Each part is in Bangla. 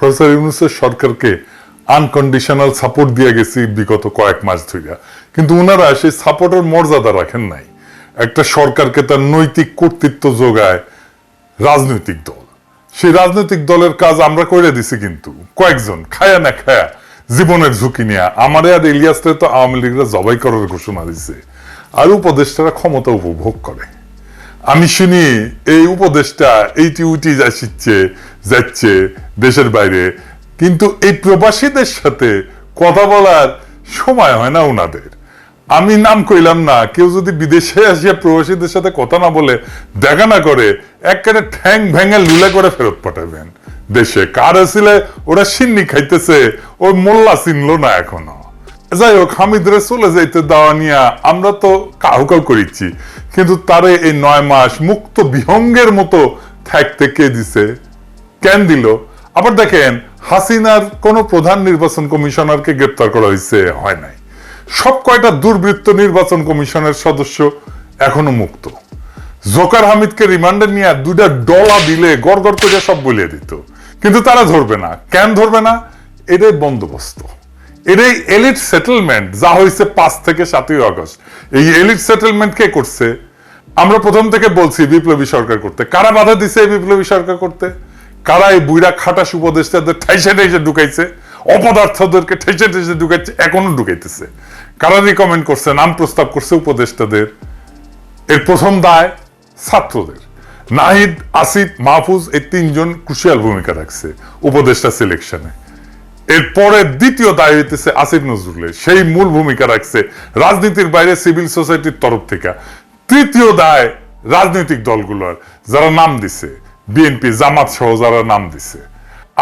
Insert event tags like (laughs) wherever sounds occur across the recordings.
প্রফেসর ইউনুসের সরকারকে আনকন্ডিশনাল সাপোর্ট দিয়ে গেছি বিগত কয়েক মাস ধরে কিন্তু ওনারা সেই সাপোর্টের মর্যাদা রাখেন নাই। একটা সরকারকে তার নৈতিক কর্তৃত্ব যোগায় রাজনৈতিক দল। সেই রাজনৈতিক দলের কাজ আমরা করে দিছি কিন্তু, কয়েকজন, খায়া না খায়া জীবনের ঝুঁকি নিয়ে। আমারে আর ইলিয়াসরে তো আওয়ামী লীগরা জবাই করার ঘোষণা দিছে। আর উপদেষ্টারা ক্ষমতা উপভোগ করে। আমি শুনি এই উপদেষ্টা এইটি উঠি যাচ্ছে যাচ্ছে দেশের বাইরে। কিন্তু এই প্রবাসীদের সাথে কথা বলার সময় হয় না ওনাদের আমি নাম কইলাম না, কেউ যদি বিদেশে আসিয়া প্রবাসীদের সাথে কথা না বলে দেখা না করে একেবারে ঠ্যাং ভেঙে লুলে করে ফেরত পাঠাবেন। দেশে কার আসলে ওরা সিন্নি খাইতেছে, ওই মোল্লা চিনলো না এখনও। যাই হোক, হামিদরে চলে যাইতে দেওয়া নিয়ে আমরা তো কাউ কাহুকাউ করিচ্ছি। কিন্তু তারে এই নয় মাস মুক্ত বিহঙ্গের মতো থাকতে কে দিছে? কেন দিল? আবার দেখেন, হাসিনার কোন প্রধান নির্বাচন কমিশনারকে গ্রেপ্তার করা হয়েছে, হয় নাই। সব কয়টা দুর্বৃত্ত নির্বাচন কমিশনের সদস্য এখনও মুক্ত। জোকার হামিদকে রিমান্ডে নিয়ে দুইটা ডলা দিলে গড় গড় করে সব বলিয়ে দিত। কিন্তু তারা ধরবে না। কেন ধরবে না? এটাই বন্দোবস্ত। এটাই এলিট সেটেলমেন্ট, যা হয়েছে পাঁচ থেকে সাতই আগস্ট। এই এলিট সেটেলমেন্ট কে করছে? আমরা প্রথম থেকে বলছি বিপ্লবী সরকার করতে। কারা বাধা দিছে এই বিপ্লবী সরকার করতে? কারা এই বুইরা খাটাস উপদেষ্টাদের ঠাইসে ঠাইসে ঢুকাইছে, অপদার্থদেরকে ঠেসে ঠেসে ঢুকাইছে এখনও ঢুকাইতেছে। কারা রিকমেন্ড করছে, নাম প্রস্তাব করছে উপদেষ্টাদের? এর প্রথম দায় ছাত্রদের। নাহিদ, আসিফ, মাহফুজ, এই তিনজন ক্রুশিয়াল ভূমিকা রাখছে উপদেষ্টা সিলেকশনে এরপরে দ্বিতীয় দায় হইতেছে আসিফ নজরুলের সেই মূল ভূমিকা রাখছে রাজনীতির বাইরে সিভিল সোসাইটির তরফ থেকে। তৃতীয় দায় রাজনৈতিক দলগুলোর, যারা নাম দিছে। বিএনপি জামাত সহ যারা নাম দিছে।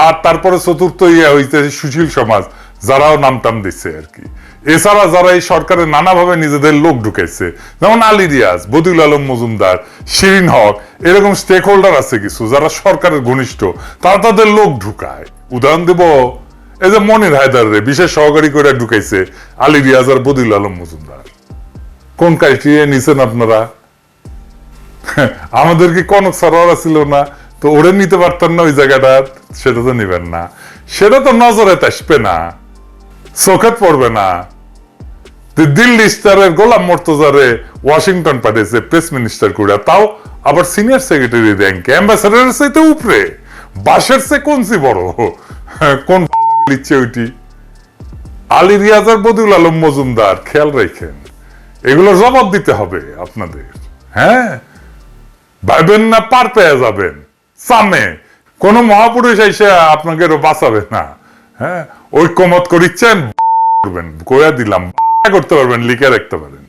আর তারপরে চতুর্থ ইয়ে হইতেছে সুশীল সমাজ, যারাও নাম টাম দিচ্ছে আর কি। এছাড়া যারা এই সরকারের নানাভাবে নিজেদের লোক ঢুকেছে যেমন আলী রিয়াজ, বদিউল আলম মজুমদার, শিরিন হক, এরকম স্টেক হোল্ডার আছে কিছু যারা সরকারের ঘনিষ্ঠ, তারা তাদের লোক ঢুকায়। উদাহরণ দেব, এই যে মনির হায়দার রে, বিশেষ সহকারী করে ঢুকাইছে আলী রিয়াজ আর বদিউল আলম মজুমদার। কোন ক্রাইটেরিয়া নিছেন আপনারা? আমাদের কি কনক সরোয়ার ছিল না। তো ওরে নিতে পারতেন না ওই জায়গাটা, সেটা তো নিবেন না। সেটা তো নজরে আসবে না, চোখে পড়বে না। দিল্লি স্টারের গোলাম মর্তজারে ওয়াশিংটন পাঠিয়েছে প্রেস মিনিস্টার করে। তাও আবার সিনিয়র সেক্রেটারি র্যাঙ্কে অ্যাম্বাসাডারের চাইতে উপরে। বাসের সে কোনসি বড়? কোন লিখছে ওইটি? আলী রিয়াজার বদিউল আলম মজুমদার, খেয়াল রাখেন। এগুলো জবাব দিতে হবে আপনাদের হ্যাঁ? ভাইবেন না, পার পেয়ে যাবেন। সামনে। কোন মহাপুরুষ এসে আপনাকে বাঁচাবে না। হ্যাঁ? ঐক্যমত করিচ্ছেন, করবেন কয়া দিলাম। করতে পারবেন, লিখে রাখতে পারেন।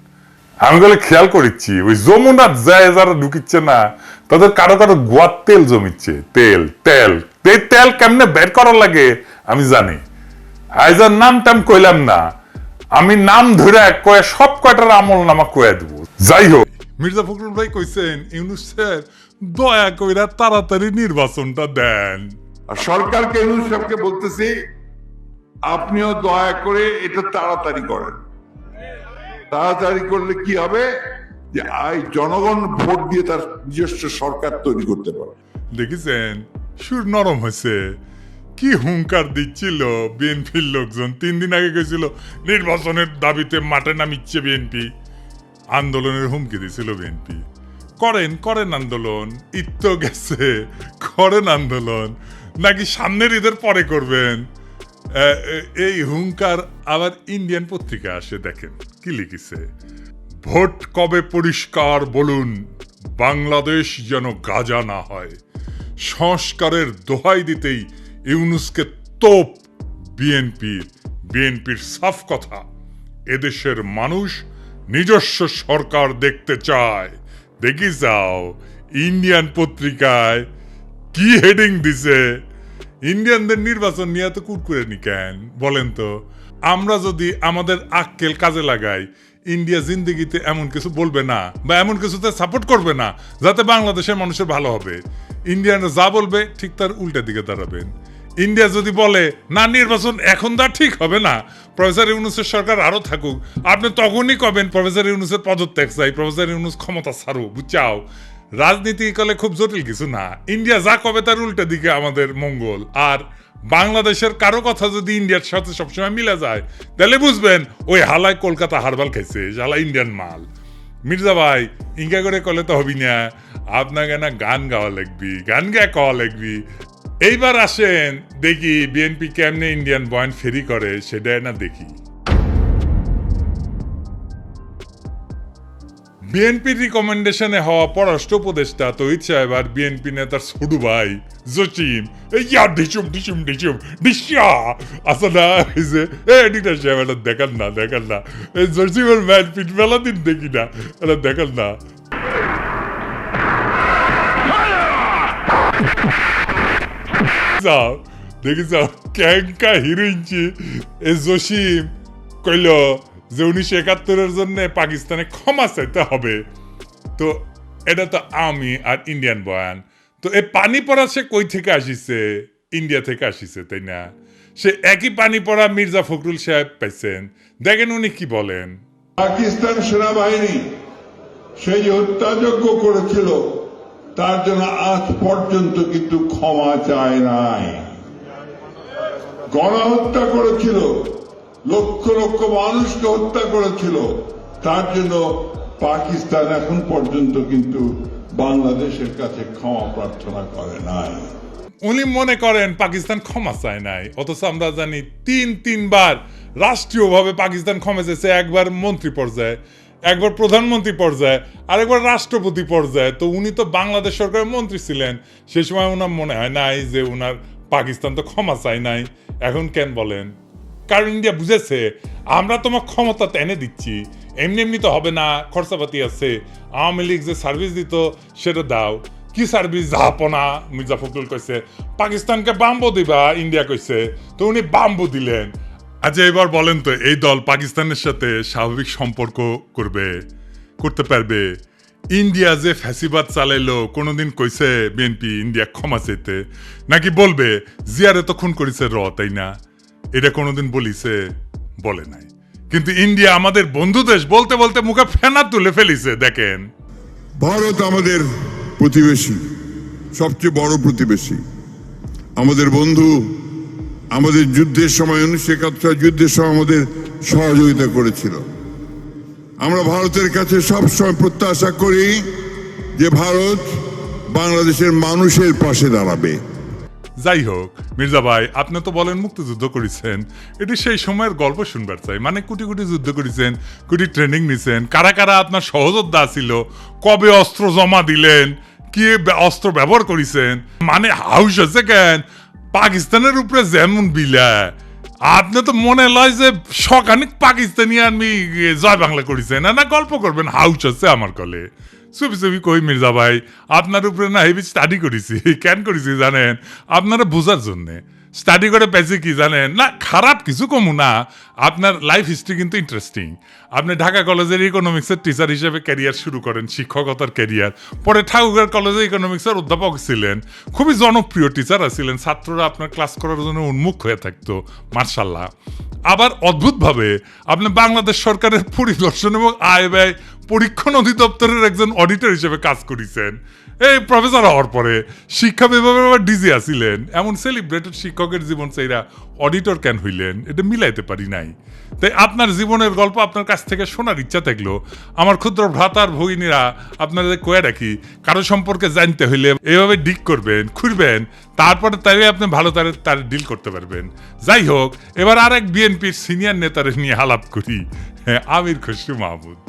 আমি বলে খেয়াল করিচ্ছি, ওই যমুনার যায় যারা ঢুকিচ্ছে না, তাদের কারও কারও গোয়ার তেল জমিচ্ছে। তেল তেল। এই তেল কেমনে বের করার লাগে, আমি জানি। আইজার নাম টাম কইলাম না। আমি নাম ধরে কয়ে সব কয়টার আমল নামা কয়ে দেবো। যাই হোক। মির্জা ফখরুল ভাই কইছেন ইউনুস স্যার দয়া কইরা তাড়াতাড়ি নির্বাচনটা দেন। আর সরকারকে ইউনুস সাহেবকে বলতেছি আপনিও দয়া করে এটা তাড়াতাড়ি করেন। তাড়াতাড়ি করলে কি হবে? যে এই জনগণ ভোট দিয়ে তার নিজস্ব সরকার তৈরি করতে পারে। দেখেছেন সুর নরম হয়েছে। কি হুঙ্কার দিচ্ছিল বিএনপির লোকজন। তিন দিন আগে গেছিল নির্বাচনের দাবিতে মাঠে নামিচ্ছে বিএনপি। আন্দোলনের হুমকি দিয়েছিল বিএনপি। করেন করেন আন্দোলন তো গেছে, করেন আন্দোলন, নাকি সামনের ঈদের পরে করবেন? এই হুঙ্কার আবার ইন্ডিয়ান পত্রিকা আসে, দেখেন, কি লিখেছে? ভোট কবে পরিষ্কার বলুন, বাংলাদেশ যেন গাজা না হয়। সংস্কারের দোহাই দিতেই ইউনুসকে তোপ বিএনপির বিএনপির সাফ কথা। এদেশের মানুষ নিজস্ব সরকার দেখতে চায়। দেখি যাও ইন্ডিয়ান পত্রিকায় কি হেডিং দিছে? ইন্ডিয়ানদের নির্বাচন নিয়ে এত কুরকুরে নি কেন? বলেন তো, আমরা যদি আমাদের আক্কেল কাজে লাগাই ইন্ডিয়া জিন্দিগিতে এমন কিছু বলবে না বা এমন কিছুতে সাপোর্ট করবে না, যাতে বাংলাদেশের মানুষের ভালো হবে। ইন্ডিয়ানরা যা বলবে, ঠিক তার উল্টা দিকে দাঁড়াবেন। ইন্ডিয়া যদি বলে, না, নির্বাচন এখন দা ঠিক হবে না, প্রফেসর ইউনুসের সরকার আরও থাকুক। আপনি তখনই কবেন, প্রফেসর ইউনুসের পদত্যাগ চাই, প্রফেসর ইউনুস ক্ষমতা ছাড়ো বুঝাও রাজনীতি কলে খুব জটিল কিছু না। ইন্ডিয়া যা কবে তার উল্টা দিকে আমাদের মঙ্গল। আর বাংলাদেশের কারও কথা যদি ইন্ডিয়ার সাথে সবসময় মিলে যায়, তাহলে বুঝবেন, ওই হালায় কলকাতা হারবাল খাইছে হালা ইন্ডিয়ান মাল। মির্জা ভাই, ইঙ্গা করে কলে তো হবি না আপনাকে না গান গাওয়া লাগবি, গান গা কওয়া লাগবি। এইবার আসেন, দেখি বিএনপি কেমনে ইন্ডিয়ান বয়েন ফেরি করে, সেটাই না দেখি। বিএনপির রিকমেন্ডেশনে হওয়া পররাষ্ট্র উপদেষ্টা তহিদ সাহেব আর বিএনপি নেতার ছোট ভাই এই ইয়া ডিচুম ডিচুম ডিচুম ডিসিয়া আসলে এই যে, এ এডিটার সাহেব এটা দেখান না দেখান না। এই জসিমের ম্যাচ পিট মেলা দিন দেখি না এটা দেখান না। যাও দেখি যাও ক্যাঙ্কা হিরোইনছি এ জসিম কইল যে উনিশশো একাত্তরের জন্য পাকিস্তানে ক্ষমা চাইতে হবে। তো এটা তো আমি আর ইন্ডিয়ান বয়ান তো পানি পড়া সে কই থেকে আসিছে? ইন্ডিয়া থেকে আসিছে, তাই না? সে একই পানি পড়া মির্জা ফখরুল সাহেব পাইছেন। দেখেন উনি কি বলেন। পাকিস্তান সেনাবাহিনী সেই হত্যাযজ্ঞ করেছিল। তার জন্য আজ পর্যন্ত কিন্তু ক্ষমা চায় নাই। গণহত্যা করেছিল, লক্ষ লক্ষ মানুষকে হত্যা করেছিল। তার জন্য পাকিস্তান এখন পর্যন্ত কিন্তু বাংলাদেশের কাছে ক্ষমা প্রার্থনা করে নাই। উনি মনে করেন পাকিস্তান ক্ষমা চায় নাই, অথচ আমরা জানি তিন তিনবার রাষ্ট্রীয়ভাবে পাকিস্তান ক্ষমা চেয়েছে, একবার মন্ত্রী পর্যায়ে। একবার প্রধানমন্ত্রী পর্যায়ে, আরেকবার রাষ্ট্রপতি পর্যায়ে। তো উনি তো বাংলাদেশ সরকারের মন্ত্রী ছিলেন। সে সময় ওনার মনে হয় নাই যে ওনার পাকিস্তান তো ক্ষমা চায় নাই। এখন কেন বলেন? কারণ ইন্ডিয়া বুঝেছে, আমরা তোমার ক্ষমতা এনে দিচ্ছি। এমনি এমনি তো হবে না, খরচাপাতি আছে। আওয়ামী লীগ যে সার্ভিস দিত, সেটা দাও। কি সার্ভিস জাহাপনা, মির্জা ফখরুল কইছে, পাকিস্তানকে বাম্বু দিবা ইন্ডিয়া কইছে। তো উনি বাম্বু দিলেন। আচ্ছা এবার বলেন তো, এই দল পাকিস্তানের সাথে স্বাভাবিক সম্পর্ক করবে, করতে পারবে? ইন্ডিয়া যে ফ্যাসিবাদ চালাইলো, কোনোদিন কইছে বিএনপি ইন্ডিয়া ক্ষমা চাইতে? নাকি বলবে, জিয়ারে তো খুন করেছে র তাই না? এটা কোনোদিন বলিছে, বলে নাই। কিন্তু ইন্ডিয়া আমাদের বন্ধু দেশ বলতে বলতে মুখে ফেনা তুলে ফেলিছে, দেখেন। ভারত আমাদের প্রতিবেশী, সবচেয়ে বড় প্রতিবেশী। আমাদের বন্ধু আমাদের যুদ্ধের সময় উনিশশো একাত্তর যুদ্ধের সময় আমাদের সহযোগিতা করেছিল। আমরা ভারতের কাছে সবসময় প্রত্যাশা করি যে ভারত বাংলাদেশের মানুষের পাশে দাঁড়াবে। যাই হোক, মির্জা ভাই, আপনি তো বলেন মুক্তিযুদ্ধ করেছেন। এটি সেই সময়ের গল্প শুনবার চাই। মানে কোটি কোটি যুদ্ধ করেছেন, কোটি ট্রেনিং নিছেন। কারা কারা আপনার সহযোদ্ধা ছিল? কবে অস্ত্র জমা দিলেন? কি অস্ত্র ব্যবহার করেছেন? মানে হাউস আছে কেন? পাকিস্তানের উপরে যেমন বিলা, আপনি তো মনে লয় যে সকানিক পাকিস্তানি আর্মি জয় বাংলা করেছেন না না, গল্প করবেন হাউস আছে আমার কলে। চুপি চুপি কই মির্জা ভাই, আপনার উপরে না হেভি স্টাডি করেছি, কেন করেছি জানেন? আপনারা বোঝার জন্যে। স্টাডি করে পেয়েছি কি জানেন? না, খারাপ কিছু কমু না। আপনার লাইফ হিস্ট্রি কিন্তু ইন্টারেস্টিং আপনি ঢাকা কলেজের ইকোনমিক্সের টিচার হিসেবে ক্যারিয়ার শুরু করেন, শিক্ষকতার ক্যারিয়ার পরে ঠাকুরগাঁ কলেজে ইকোনমিক্সের অধ্যাপক ছিলেন। খুবই জনপ্রিয় টিচার ছিলেন ছাত্ররা আপনার ক্লাস করার জন্য উন্মুখ হয়ে থাকতো মার্শাল্লাহ আবার অদ্ভুতভাবে আপনি বাংলাদেশ সরকারের পরিদর্শন এবং আয় ব্যয় পরীক্ষণ অধিদপ্তরের একজন অডিটর হিসেবে কাজ করেছেন। এই প্রফেসর হওয়ার পরে শিক্ষা বিভাগের আবার ডিজি আসিলেন এমন সেলিব্রেটেড শিক্ষকের জীবন সেইরা অডিটর কেন হইলেন? এটা মিলাইতে পারি নাই। তাই আপনার জীবনের গল্প আপনার কাছ থেকে শোনার ইচ্ছা থাকল। আমার ক্ষুদ্র ভ্রাতার ভগিনীরা আপনাদের কয়ে রাখি, কারও সম্পর্কে জানতে হইলে এভাবে ডিক করবেন, খুঁড়বেন, তারপরে তাই আপনি ভালো তার তার ডিল করতে পারবেন। যাই হোক, এবার আর এক বিএনপির সিনিয়র নেতারে নিয়ে আলাপ করি। হ্যাঁ আমির খসরু মাহমুদ।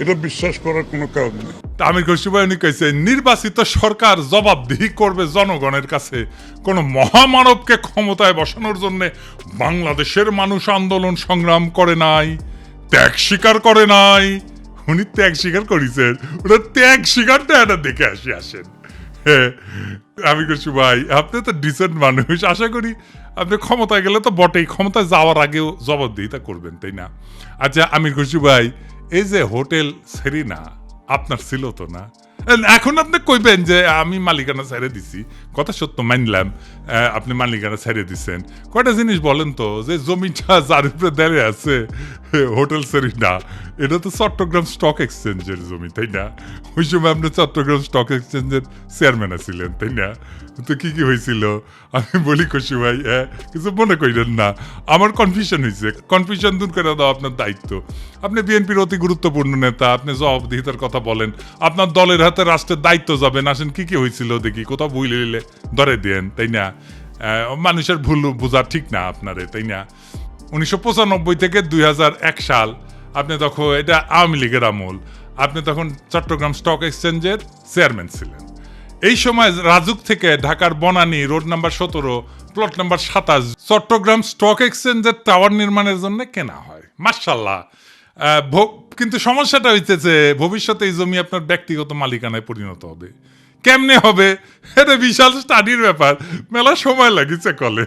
এটা বিশ্বাস করার কোনো কারণ নেই। আমির উনি কইছে, নির্বাচিত সরকার জবাবদিহি করবে জনগণের কাছে। কোন মহামানবকে ক্ষমতায় বসানোর জন্য বাংলাদেশের মানুষ আন্দোলন সংগ্রাম করে নাই, ত্যাগ স্বীকার করে নাই। উনি ত্যাগ স্বীকার করেছেন। ওটা ত্যাগ স্বীকারটা এটা দেখে আসি, আসেন। হ্যাঁ আমি করছি ভাই, আপনি তো ডিসেন্ট মানুষ। আশা করি আপনি ক্ষমতায় গেলে তো বটেই। ক্ষমতায় যাওয়ার আগেও জবাবদিহিতা করবেন, তাই না? আচ্ছা আমি করছি ভাই এই যে হোটেল সেরিনা আপনার ছিল তো না? এখন আপনি কইবেন যে, আমি মালিকানা ছেড়ে দিছি। কথা সত্য, মানলাম। আপনি মালিকানা ছেড়ে দিছেন। কয়টা জিনিস বলেন তো, যে জমিটা (laughs) যার উপরে দাঁড়িয়ে আছে, হোটেল সেরিনা এটা তো চট্টগ্রাম স্টক এক্সচেঞ্জের জমি, তাই না? ওই সময় আপনি চট্টগ্রাম স্টক এক্সচেঞ্জের চেয়ারম্যান ছিলেন তাই না? তো কি কি হয়েছিল? আমি বলি খুশি ভাই হ্যাঁ কিছু মনে করিলেন না। আমার কনফিউশন হয়েছে কনফিউশন দূর করে দাও আপনার দায়িত্ব। আপনি বিএনপির অতি গুরুত্বপূর্ণ নেতা, আপনি জবাবদিহিতার কথা বলেন। আপনার দলের হাতে রাষ্ট্রের দায়িত্ব যাবেন আসেন কি কি হয়েছিল দেখি? কোথাও ভুল হইলে ধরে দেন তাই না? মানুষের ভুল বোঝা ঠিক না আপনারে, তাই না? উনিশশো পঁচানব্বই থেকে দুই সাল আপনি তখন, এটা আওয়ামী লীগের আমল, আপনি তখন চট্টগ্রাম স্টক এক্সচেঞ্জের চেয়ারম্যান ছিলেন। এই সময় রাজুক থেকে ঢাকার বনানী, রোড নাম্বার সতেরো, প্লট নাম্বার সাতাশ, চট্টগ্রাম স্টক এক্সচেঞ্জের টাওয়ার নির্মাণের জন্য কেনা হয়। মার্শাল্লাহ কিন্তু সমস্যাটা হইতেছে ভবিষ্যতে এই জমি আপনার ব্যক্তিগত মালিকানায় পরিণত হবে। কেমনে হবে? এটা বিশাল স্টাডির ব্যাপার। মেলা সময় লাগিছে কলে।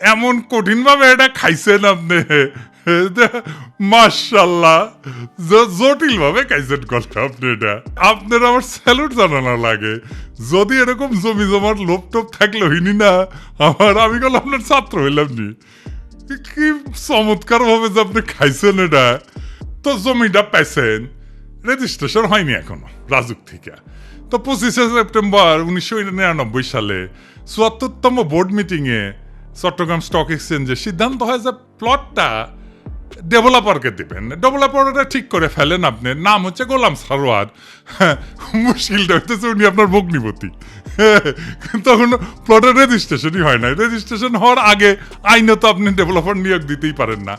এমন কঠিন ভাবে এটা খাইছেন আপনি। মার্শাল্লাহ জটিল ভাবে খাইছেন কলে আপনি এটা। আপনার আমার স্যালুট জানানো লাগে। যদি এরকম জমি জমার লোভ টোপ থাকলে হইনি না, আমার আমি গেল আপনার ছাত্র হইলাম নি। কি চমৎকার ভাবে যে আপনি খাইছেন এটা। তো জমিটা পাইছেন রেজিস্ট্রেশন হয়নি এখনও, রাজুক থেকে। তো পঁচিশে সেপ্টেম্বর উনিশশো নিরানব্বই সালে চুয়াত্তরতম বোর্ড মিটিংয়ে চট্টগ্রাম স্টক এক্সচেঞ্জে সিদ্ধান্ত হয় যে প্লটটা ডেভেলপারকে দেবেন। ডেভেলপারটা ঠিক করে ফেলেন আপনি। নাম হচ্ছে গোলাম সারোয়ার। মুশকিলটা হইতেছে উনি আপনার ভগ্নিপতি। তখন প্লটের রেজিস্ট্রেশনই হয় না রেজিস্ট্রেশন হওয়ার আগে আইনত আপনি ডেভেলপার নিয়োগ দিতেই পারেন না।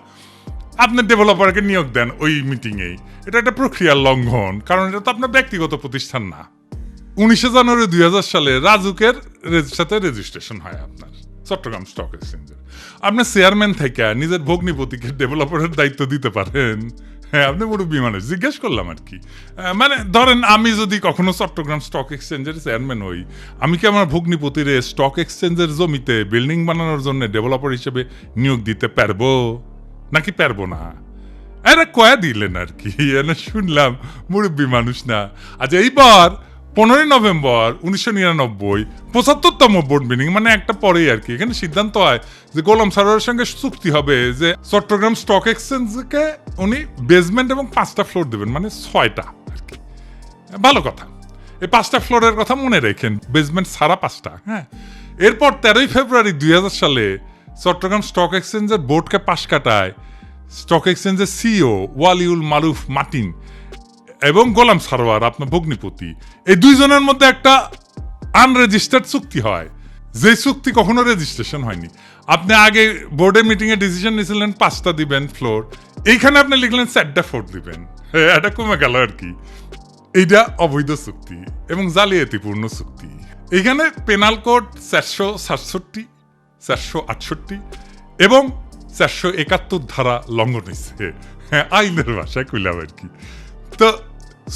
আপনি ডেভেলপারকে নিয়োগ দেন ওই মিটিংয়েই এটা একটা প্রক্রিয়ার লঙ্ঘন, কারণ এটা তো আপনার ব্যক্তিগত প্রতিষ্ঠান না। উনিশে জানুয়ারি দুই হাজার সালে রাজুকের সাথে রেজিস্ট্রেশন হয় আপনার, চট্টগ্রাম স্টক এক্সচেঞ্জের আপনার চেয়ারম্যান থেকে নিজের ভগ্নিপতিকে ডেভেলপারের দায়িত্ব দিতে পারেন। হ্যাঁ আপনি মুরব্বী মানুষ, জিজ্ঞেস করলাম আর কি। মানে ধরেন আমি যদি কখনো চট্টগ্রাম স্টক এক্সচেঞ্জের চেয়ারম্যান হই, আমি কি আমার ভগ্নিপতির স্টক এক্সচেঞ্জের জমিতে বিল্ডিং বানানোর জন্য ডেভেলপার হিসেবে নিয়োগ দিতে পারব? নাকি পারব না? এরা কয়া দিলেন আর কি? এনে শুনলাম মুরব্বী মানুষ না। আচ্ছা এইবার পনেরোই নভেম্বর উনিশশো নিরানব্বই, পঁচাত্তরতম বোর্ড মিটিং মানে একটা পরেই আর কি। এখানে সিদ্ধান্ত হয় যে গোলাম সারোয়ারের সঙ্গে চুক্তি হবে যে চট্টগ্রাম স্টক এক্সচেঞ্জকে উনি বেসমেন্ট এবং পাঁচটা ফ্লোর দেবেন মানে ছয়টা আর কি। ভালো কথা। এই পাঁচটা ফ্লোরের কথা মনে রেখেন বেসমেন্ট সারা পাঁচটা হ্যাঁ। এরপর তেরোই ফেব্রুয়ারি দুই হাজার সালে চট্টগ্রাম স্টক এক্সচেঞ্জের বোর্ডকে পাশ কাটায়। স্টক এক্সচেঞ্জের সিও ওয়ালিউল মারুফ মার্টিন এবং গোলাম সারোয়ার, আপনার ভগ্নিপতি। এই দুইজনের মধ্যে একটা আনরেজিস্টার্ড চুক্তি হয়। যে চুক্তি কখনো রেজিস্ট্রেশন হয়নি। আপনি আগে বোর্ডের মিটিং এ ডিসিশন নিয়েছিলেন, পাঁচটা দিবেন ফ্লোর এইখানে আপনি লিখলেন চারটা ফ্লোর দিবেন। এটা কমে গেল আর কি। এইটা অবৈধ চুক্তি এবং জালিয়াতিপূর্ণ চুক্তি। এখানে পেনাল কোড চারশো সাতষট্টি চারশো আটষট্টি এবং চারশো একাত্তর ধারা লঙ্ঘন হয়েছে। হ্যাঁ আইনের ভাষায় কইলাম আর কি। তো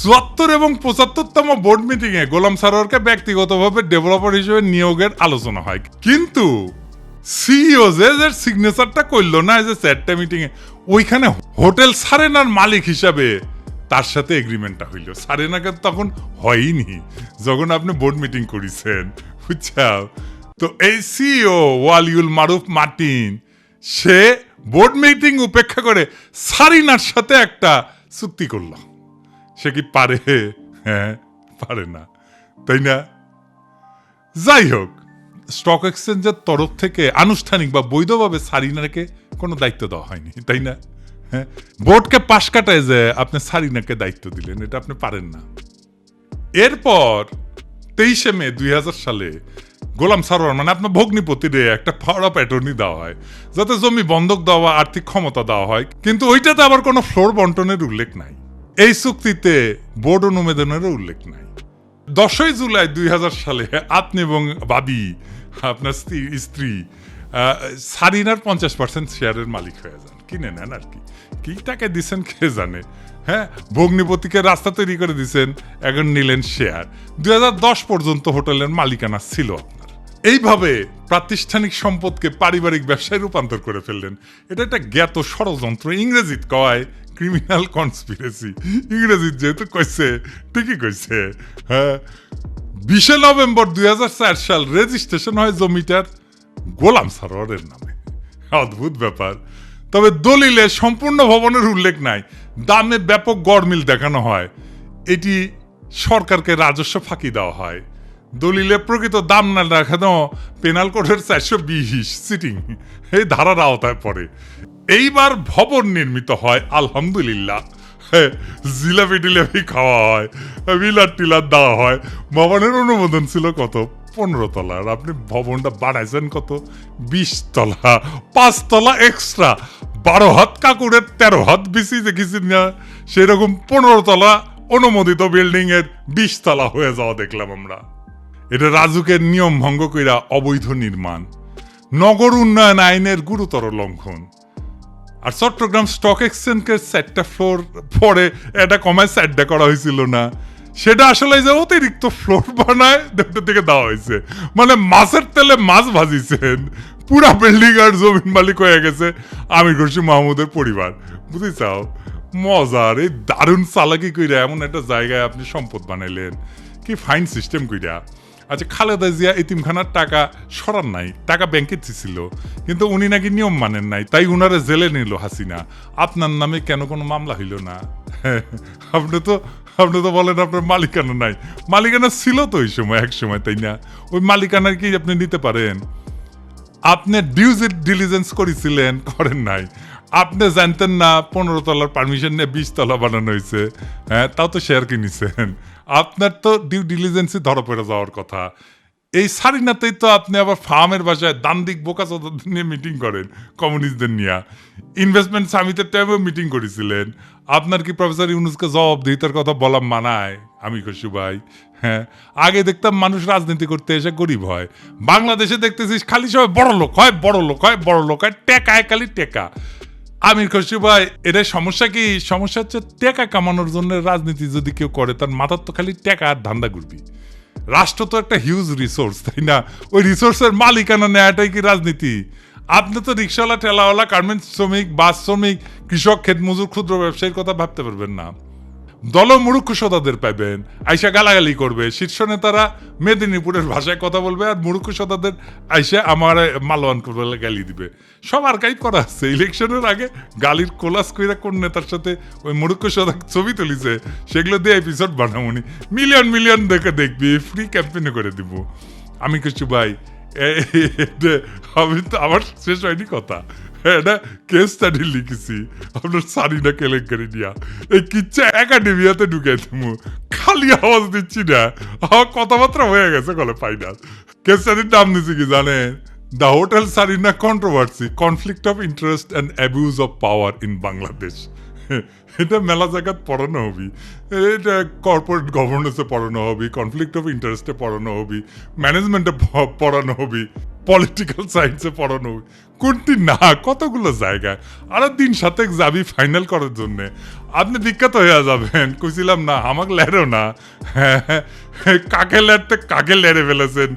চুয়াত্তর এবং পঁচাত্তরতম বোর্ড মিটিং এ গোলাম সারোয়ারকে ব্যক্তিগতভাবে ডেভেলপার হিসেবে নিয়োগের আলোচনা হয়। কিন্তু সিইও যে যে সিগনেচারটা করল না যে চারটা মিটিং এ ওইখানে হোটেল সারেনার মালিক হিসাবে তার সাথে এগ্রিমেন্টটা হইল। সারেনাকে তখন হয়নি যখন আপনি বোর্ড মিটিং করেছেন, বুঝছাও? তো এই সিইও ওয়ালিউল মারুফ মার্টিন, সে বোর্ড মিটিং উপেক্ষা করে সারিনার সাথে একটা চুক্তি করল। সে কি পারে? হ্যাঁ পারে না। তাই না? যাই হোক স্টক এক্সচেঞ্জের তরফ থেকে আনুষ্ঠানিক বা বৈধভাবে সারিনাকে কোনো দায়িত্ব দেওয়া হয়নি, তাই না? হ্যাঁ বোর্ডকে পাশ কাটায় যে আপনি সারিনাকে দায়িত্ব দিলেন, এটা আপনি পারেন না। এরপর তেইশে মে দুই হাজার সালে গোলাম সারোয়ার মানে আপনার ভগ্নিপতিরে একটা পাওয়ার অফ অ্যাটর্নি দেওয়া হয়। যাতে জমি বন্ধক দেওয়া, আর্থিক ক্ষমতা দেওয়া হয়। কিন্তু ওইটাতে আবার কোনো ফ্লোর বন্টনের উল্লেখ নাই। এই চুক্তিতে বোর্ড অনুমোদনেরও উল্লেখ নাই। দশই জুলাই দুই হাজার সালে আপনি এবং বাবি, আপনার স্ত্রী স্ত্রী সারিনার পঞ্চাশ পার্সেন্ট শেয়ারের মালিক হয়ে যান। কিনে নেন আর কি? কি টাকা দিছেন কে জানে? হ্যাঁ ভগ্নিপতিকে রাস্তা তৈরি করে দিছেন, এখন নিলেন শেয়ার দুই পর্যন্ত হোটেলের মালিকানা ছিল আপনার। এইভাবে প্রাতিষ্ঠানিক সম্পদকে পারিবারিক ব্যবসায় রূপান্তর করে ফেললেন। এটা একটা জ্ঞাত ষড়যন্ত্র, ইংরেজিত কয় ক্রিমিনাল কনস্পিরেসি ইংরেজিত যেহেতু কইছে, ঠিকই কইছে। হ্যাঁ বিশে নভেম্বর দুই হাজার চার সাল রেজিস্ট্রেশন হয় জমিটার গোলাম সারোয়ারের নামে। অদ্ভুত ব্যাপার। তবে দলিলে সম্পূর্ণ ভবনের উল্লেখ নাই। দামে ব্যাপক গড়মিল দেখানো হয়। এটি সরকারকে রাজস্ব ফাঁকি দেওয়া হয়। দলিলে প্রকৃত দাম না দেখানো পেনাল কোডের চারশো বিশ সিটিং এই ধারার আওতায় পড়ে। এইবার ভবন নির্মিত হয়, আলহামদুলিল্লাহ। জিলাপি টিলাপি খাওয়া হয় বিলার টিলার দেওয়া হয়। ভবনের অনুমোদন ছিল কত? পনেরো তলার আপনি ভবনটা বাড়াইছেন কত? বিশ তলা পাঁচ তলা এক্সট্রা বারো হাত কাকুরের তেরো হাত বেশি দেখেছি না সেরকম পনেরো তলা অনুমোদিত বিল্ডিং এর বিশ তলা হয়ে যাওয়া দেখলাম আমরা। এটা রাজুকের নিয়ম ভঙ্গ কইরা অবৈধ নির্মাণ। নগর উন্নয়ন আইনের গুরুতর লঙ্ঘন। আর চট্টগ্রাম স্টক এক্সচেঞ্জের চারটা ফ্লোর, পরে এটা কমায় চারটা করা হয়েছিল না। সেটা আসলে যে অতিরিক্ত ফ্লোর বানায় ওটা থেকে দেওয়া হয়েছে মানে মাছের তেলে মাছ ভাজিছেন। পুরা বিল্ডিং আর জমিন মালিক হয়ে গেছে। আমির খুশি মাহমুদের পরিবার। বুঝেছাও? মজার, এই দারুণ চালাকি কইরা এমন একটা জায়গায় আপনি সম্পদ বানাইলেন। কি ফাইন সিস্টেম কইরা। আচ্ছা খালেদা জিয়া এতিমখানার টাকা সরান নাই, টাকা ব্যাংকে ছিল কিন্তু উনি নাকি নিয়ম মানেন নাই, তাই উনারে জেলে নিল হাসিনা। আপনার নামে কেন কোনো মামলা হইল না? (laughs) আপনি তো আপনি তো বলেন আপনার মালিকানা নাই। মালিকানা ছিল তো ওই সময়, এক সময়, তাই না? ওই মালিকানা কি আপনি নিতে পারেন? আপনি ডিউ ডিলিজেন্স করেছিলেন, করেন নাই। আপনি জানতেন না, পনেরো তলার পারমিশন নিয়ে বিশ তলা বানানো হয়েছে। হ্যাঁ তাও তো শেয়ার কিনেছেন। আপনার তো ডিউ ডিলিজেন্সই ধরা পড়ে যাওয়ার কথা। এই সারিনাতেই তো আপনি আবার ফার্মের বাসায় দান্দিক বোকা চোদাদের নিয়ে মিটিং করেন কমিউনিস্টদের নিয়ে। ইনভেস্টমেন্ট সামিটের টাইমেও মিটিং করেছিলেন। আপনার কি প্রফেসর ইউনুসকে জবাবদিহিতার কথা বলা মানায়? আমি খুশি ভাই। হ্যাঁ আগে দেখতাম মানুষ রাজনীতি করতে এসে গরিব হয়। বাংলাদেশে দেখতেছিস খালি সবাই বড় লোক হয়, বড় লোক হয়, বড় লোক হয় টেকায় খালি টেকা। আমির খুশি ভাই এটা সমস্যা কি? সমস্যা হচ্ছে টেকা কামানোর জন্য রাজনীতি যদি কেউ করে, তার মাথার তো খালি টেকা আর ধান্দা ঘুরবি। রাষ্ট্র তো একটা হিউজ রিসোর্স তাই না? ওই রিসোর্সের মালিকানা নেওয়াটাই কি রাজনীতি? আপনি তো রিক্সাওয়ালা, ঠেলাওয়ালা গার্মেন্টস শ্রমিক বাস শ্রমিক, কৃষক ক্ষেত মজুর ক্ষুদ্র ব্যবসায়ীর কথা ভাবতে পারবেন না। দল সদাদের পাবেন আইসা গালাগালি করবে শীর্ষ নেতারা মেদিনীপুরের ভাষায় কথা বলবে আর মূর্খ সদাদের আইসা আমার মালওয়ান করবে গালি দিবে সব আর্কাইভ করা আছে ইলেকশনের আগে গালির কোলাস কইরা কোন নেতার সাথে ওই মূর্খ সদা ছবি তুলিছে সেগুলো দিয়ে এপিসোড বানামুনি মিলিয়ন মিলিয়ন দেখে দেখবি ফ্রি ক্যাম্পেইনে করে দিব আমি কিছু ভাই আমি তো আমার শেষ হয়নি কথা এটা কেস স্টাডি লিখেছি। আপনার সারিনা কেলেঙ্কারি দিয়া এই কিচ্ছা একাডেমিয়াতে ঢুকে দেবো খালি আওয়াজ দিচ্ছি না। কথাবার্তা হয়ে গেছে কলে ফাইনাল কেস স্টাডির নাম দিচ্ছি কি জানেন? The hotel Sarina controversy conflict of interest and abuse of power in Bangladesh এটা মেলা জায়গাত পড়ানো হবি। এটা কর্পোরেট গভর্নেন্সে পড়ানো হবি কনফ্লিক্ট অফ ইন্টারেস্টে পড়ানো হবি ম্যানেজমেন্টে পড়ানো হবি পলিটিক্যাল সায়েন্সে পড়ানো হবি। কোনটি না, কতগুলো জায়গায় আরও দিন সাথে যাবি ফাইনাল করার জন্যে। আপনি বিখ্যাত হয়ে যাবেন। কইছিলাম না, আমাকে লেরো না। হ্যাঁ কাকে লেরতে কাকে লেরে ফেলেছেন?